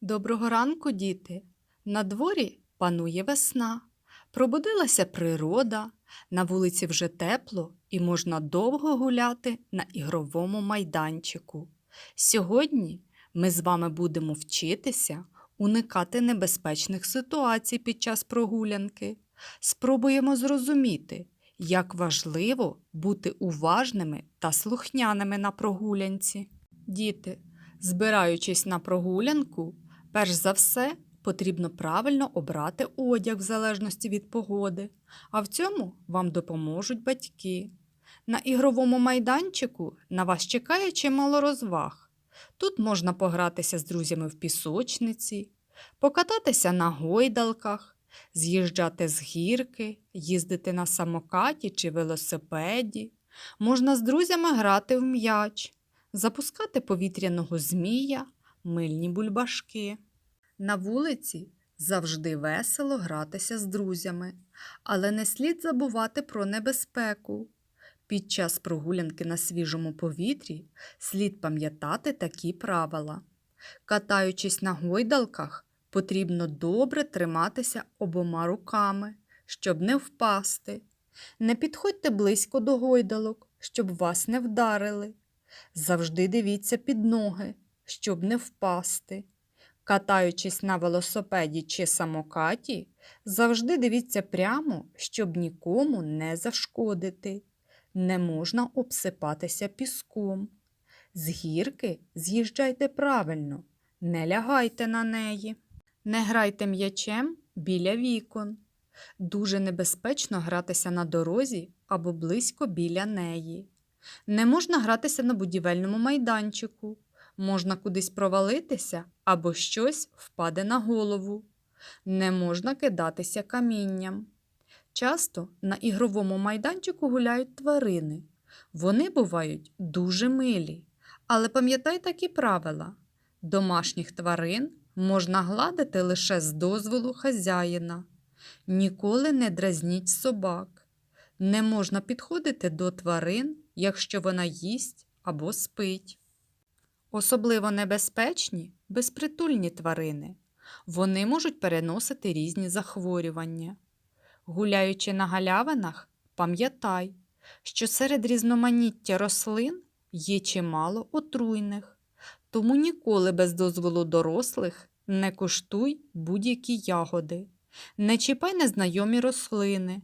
Доброго ранку, діти! На дворі панує весна. Пробудилася природа, на вулиці вже тепло і можна довго гуляти на ігровому майданчику. Сьогодні ми з вами будемо вчитися уникати небезпечних ситуацій під час прогулянки. Спробуємо зрозуміти, як важливо бути уважними та слухняними на прогулянці. Діти, збираючись на прогулянку, перш за все потрібно правильно обрати одяг в залежності від погоди, а в цьому вам допоможуть батьки. На ігровому майданчику на вас чекає чимало розваг. Тут можна погратися з друзями в пісочниці, покататися на гойдалках, з'їжджати з гірки, їздити на самокаті чи велосипеді. Можна з друзями грати в м'яч, запускати повітряного змія, мильні бульбашки. На вулиці завжди весело гратися з друзями, але не слід забувати про небезпеку. Під час прогулянки на свіжому повітрі слід пам'ятати такі правила. Катаючись на гойдалках, потрібно добре триматися обома руками, щоб не впасти. Не підходьте близько до гойдалок, щоб вас не вдарили. Завжди дивіться під ноги, щоб не впасти. Катаючись на велосипеді чи самокаті, завжди дивіться прямо, щоб нікому не зашкодити. Не можна обсипатися піском. З гірки з'їжджайте правильно, не лягайте на неї. Не грайте м'ячем біля вікон. Дуже небезпечно гратися на дорозі або близько біля неї. Не можна гратися на будівельному майданчику. Можна кудись провалитися або щось впаде на голову. Не можна кидатися камінням. Часто на ігровому майданчику гуляють тварини. Вони бувають дуже милі. Але пам'ятай такі правила: домашніх тварин можна гладити лише з дозволу хазяїна. Ніколи не дразніть собак. Не можна підходити до тварин, якщо вона їсть або спить. Особливо небезпечні безпритульні тварини. Вони можуть переносити різні захворювання. Гуляючи на галявинах, пам'ятай, що серед різноманіття рослин є чимало отруйних, тому ніколи без дозволу дорослих не коштуй будь-які ягоди, не чіпай незнайомі рослини.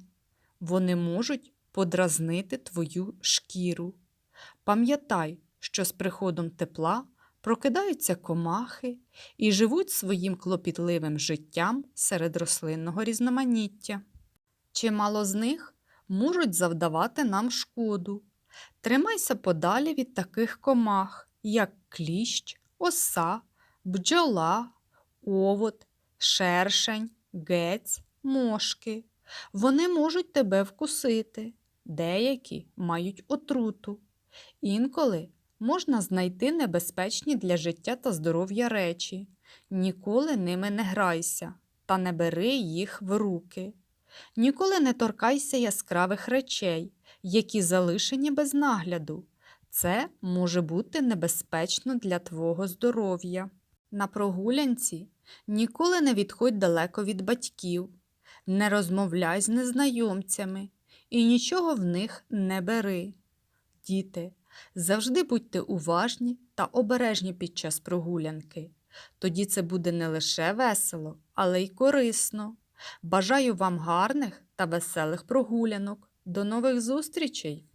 Вони можуть подразнити твою шкіру. Пам'ятай, що з приходом тепла прокидаються комахи і живуть своїм клопітливим життям серед рослинного різноманіття. Чимало з них можуть завдавати нам шкоду. Тримайся подалі від таких комах, як кліщ, оса, бджола, овод, шершень, гець, мошки. Вони можуть тебе вкусити, деякі мають отруту. Інколи можна знайти небезпечні для життя та здоров'я речі. Ніколи ними не грайся та не бери їх в руки. Ніколи не торкайся яскравих речей, які залишені без нагляду. Це може бути небезпечно для твого здоров'я. На прогулянці ніколи не відходь далеко від батьків, не розмовляй з незнайомцями і нічого в них не бери. Діти, завжди будьте уважні та обережні під час прогулянки. Тоді це буде не лише весело, але й корисно. Бажаю вам гарних та веселих прогулянок. До нових зустрічей!